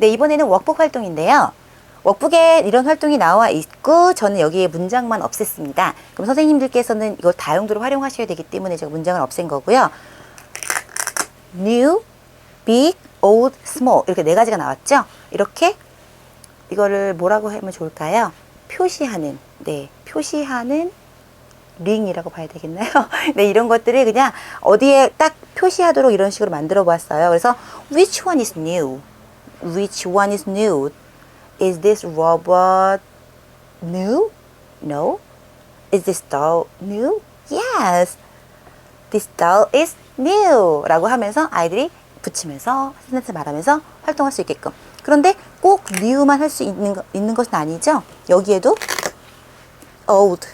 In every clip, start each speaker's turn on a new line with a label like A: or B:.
A: 네, 이번에는 워크북 활동인데요. 워크북에 이런 활동이 나와 있고 저는 여기에 문장만 없앴습니다. 그럼 선생님들께서는 이걸 다용도로 활용하셔야 되기 때문에 제가 문장을 없앤 거고요. new, big, old, small 이렇게 네 가지가 나왔죠. 이렇게 이거를 뭐라고 하면 좋을까요? 표시하는 네 표시하는 링이라고 봐야 되겠나요? 네 이런 것들을 그냥 어디에 딱 표시하도록 이런 식으로 만들어 보았어요. 그래서 which one is new? Which one is new? Is this robot new? No. Is this doll new? Yes. This doll is new. 라고 하면서 아이들이 붙이면서 센텐스 말하면서 활동할 수 있게끔. 그런데 꼭 new만 할 수 있는, 거- 있는 것은 아니죠. 여기에도 old,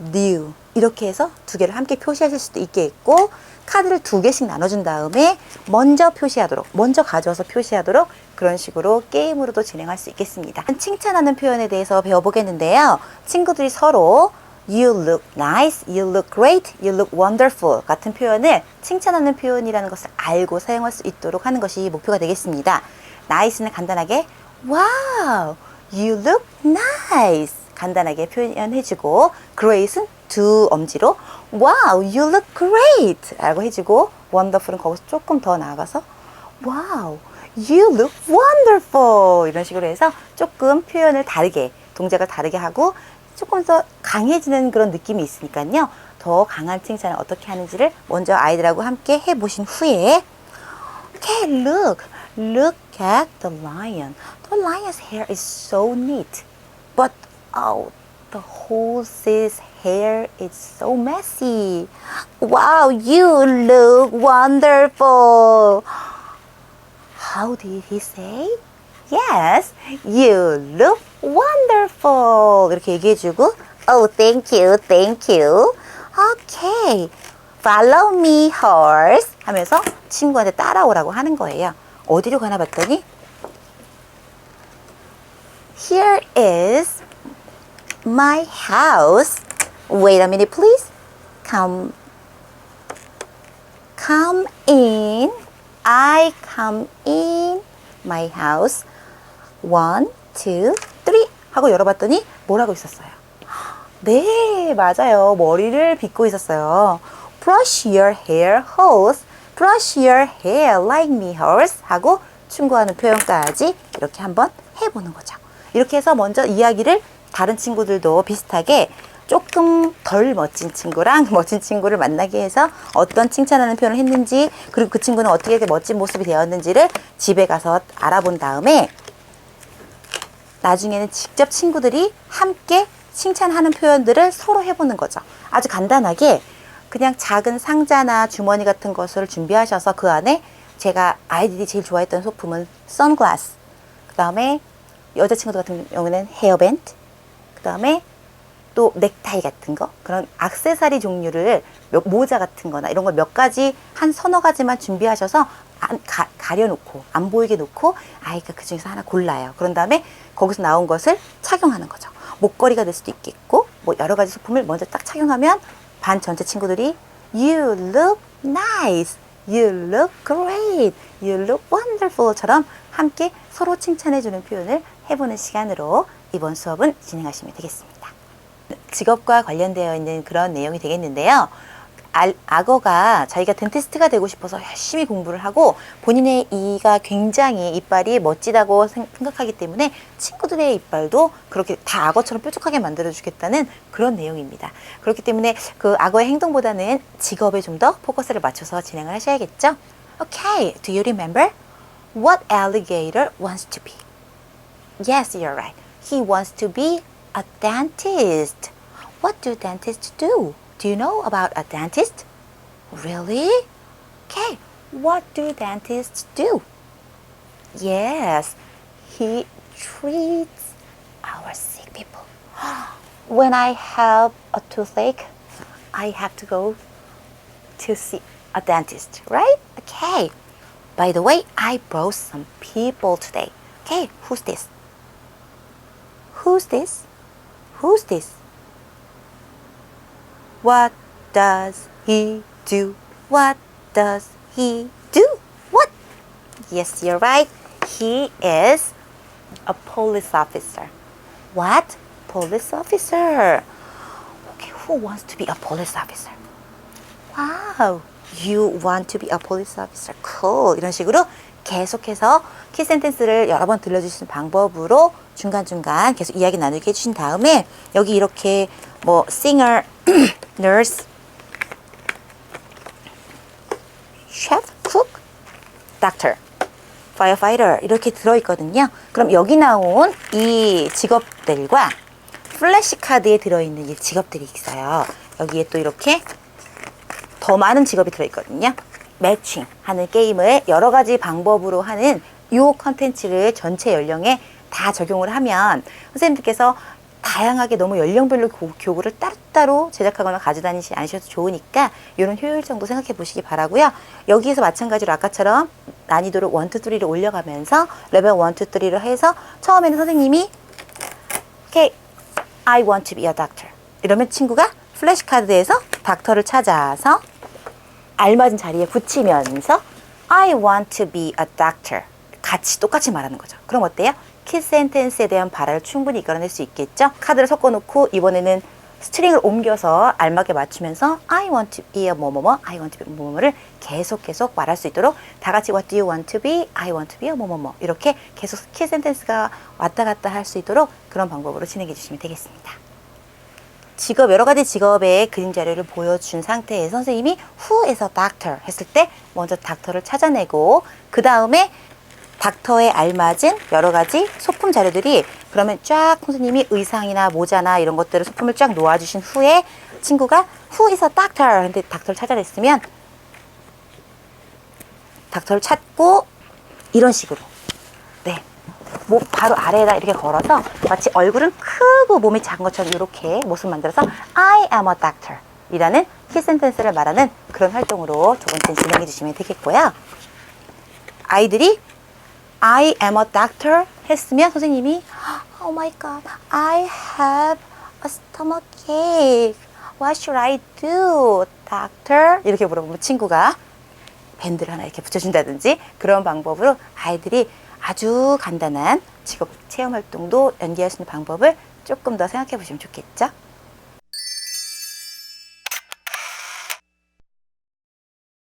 A: new 이렇게 해서 두 개를 함께 표시하실 수도 있게 있고 카드를 두 개씩 나눠준 다음에 먼저 표시하도록 먼저 가져와서 표시하도록 그런 식으로 게임으로도 진행할 수 있겠습니다. 칭찬하는 표현에 대해서 배워보겠는데요. 친구들이 서로 You look nice, you look great, you look wonderful 같은 표현을 칭찬하는 표현이라는 것을 알고 사용할 수 있도록 하는 것이 목표가 되겠습니다. nice는 간단하게 Wow, you look nice 간단하게 표현해주고 great은 두 엄지로 Wow, you look great 라고 해주고 wonderful은 거기서 조금 더 나아가서 Wow, you look wonderful 이런 식으로 해서 조금 표현을 다르게 동작을 다르게 하고 조금 더 강해지는 그런 느낌이 있으니까요. 더 강한 칭찬을 어떻게 하는지를 먼저 아이들하고 함께 해보신 후에 Okay, look, look at the lion. The lion's hair is so neat, but oh, the horse's hair is so messy. Wow, you look wonderful. How did he say? Yes, you look wonderful. 이렇게 얘기해주고, oh, thank you, thank you. Okay, follow me, horse. 하면서 친구한테 따라오라고 하는 거예요. 어디로 가나 봤더니, here is my house. Wait a minute, please. Come, come in. I come in my house. One, two, three. 하고 열어봤더니 뭐라고 있었어요? 네, 맞아요. 머리를 빗고 있었어요. Brush your hair, horse. Brush your hair like me, horse. 하고 충고하는 표현까지 이렇게 한번 해보는 거죠. 이렇게 해서 먼저 이야기를 다른 친구들도 비슷하게 조금 덜 멋진 친구랑 멋진 친구를 만나게 해서 어떤 칭찬하는 표현을 했는지 그리고 그 친구는 어떻게 멋진 모습이 되었는지를 집에 가서 알아본 다음에 나중에는 직접 친구들이 함께 칭찬하는 표현들을 서로 해보는 거죠. 아주 간단하게 그냥 작은 상자나 주머니 같은 것을 준비하셔서 그 안에 제가 아이들이 제일 좋아했던 소품은 선글라스, 그 다음에 여자친구들 같은 경우는 헤어밴드, 그 다음에 또 넥타이 같은 거 그런 악세사리 종류를 몇- 모자 같은 거나 이런 걸 몇 가지 한 서너 가지만 준비하셔서 안, 가, 가려놓고 안 보이게 놓고 아이가 그 중에서 하나 골라요. 그런 다음에 거기서 나온 것을 착용하는 거죠. 목걸이가 될 수도 있겠고 뭐 여러 가지 소품을 먼저 딱 착용하면 반 전체 친구들이 You look nice. You look great. You look wonderful처럼 함께 서로 칭찬해주는 표현을 해보는 시간으로 이번 수업은 진행하시면 되겠습니다 직업과 관련되어 있는 그런 내용이 되겠는데요. 알- 악어가 자기가 덴티스트가 되고 싶어서 열심히 공부를 하고 본인의 이가 굉장히 이빨이 멋지다고 생- 생각하기 때문에 친구들의 이빨도 그렇게 다 악어처럼 뾰족하게 만들어 주겠다는 그런 내용입니다. 그렇기 때문에 그 악어의 행동보다는 직업에 좀 더 포커스를 맞춰서 진행을 하셔야겠죠? Okay, do you remember what alligator wants to be? Yes, you're right. He wants to be a dentist. What do dentists do? Do you know about a dentist? Really? Okay, what do dentists do? Yes, he treats our sick people. When I have a toothache, I have to go to see a dentist, right? Okay. By the way, I brought some people today. Okay, who's this? Who's this? Who's this? What does he do? What does he do? What? Yes, you're right. He is a police officer. What? Police officer. Okay, who wants to be a police officer? Wow, you want to be a police officer. Cool. 이런 식으로 계속해서 키 센텐스를 여러 번 들려주시는 방법으로 중간중간 계속 이야기 나누게 해주신 다음에 여기 이렇게 뭐 singer, nurse, chef, cook, doctor, firefighter 이렇게 들어있거든요. 그럼 여기 나온 이 직업들과 플래시카드에 들어있는 이 직업들이 있어요. 여기에 또 이렇게 더 많은 직업이 들어있거든요. 매칭 하는 게임을 여러 가지 방법으로 하는 이 컨텐츠를 전체 연령에 다 적용을 하면 선생님들께서 다양하게 너무 연령별로 고- 교구를 따로따로 제작하거나 가져다니지 않으셔도 좋으니까 이런 효율성도 생각해 보시기 바라고요. 여기에서 마찬가지로 아까처럼 난이도를 1, 2, 3를 올려가면서 레벨 1, 2, 3를 해서 처음에는 선생님이 오케이, I want to be a doctor. 이러면 친구가 플래시카드에서 닥터를 찾아서 알맞은 자리에 붙이면서 I want to be a doctor. 같이 똑같이 말하는 거죠. 그럼 어때요? 키 센텐스에 대한 발화를 충분히 이끌어낼 수 있겠죠? 카드를 섞어놓고 이번에는 스트링을 옮겨서 알맞게 맞추면서 I want to be a 뭐뭐뭐, I want to be 뭐뭐뭐를 계속 계속 말할 수 있도록 다 같이 What do you want to be? I want to be a 뭐뭐뭐 이렇게 계속 키 센텐스가 왔다 갔다 할 수 있도록 그런 방법으로 진행해 주시면 되겠습니다. 직업 여러 가지 직업의 그림 자료를 보여준 상태에서 선생님이 who에서 doctor 했을 때 먼저 닥터를 찾아내고 그 다음에 닥터에 알맞은 여러 가지 소품 자료들이 그러면 쫙 선생님이 의상이나 모자나 이런 것들을 소품을 쫙 놓아주신 후에 친구가 a doctor 근데 닥터를 찾아냈으면 닥터를 찾고 이런 식으로 네. 목 바로 아래에다 이렇게 걸어서 마치 얼굴은 크고 몸이 작은 것처럼 이렇게 모습 만들어서 I am a doctor 이라는 키 센텐스를 말하는 그런 활동으로 두 번째 진행해 주시면 되겠고요. 아이들이 I am a doctor 했으면 선생님이 Oh my god, I have a stomach ache. What should I do, doctor? 이렇게 물어보면 친구가 밴드를 하나 이렇게 붙여준다든지 그런 방법으로 아이들이 아주 간단한 직업 체험 활동도 연계할 수 있는 방법을 조금 더 생각해 보시면 좋겠죠?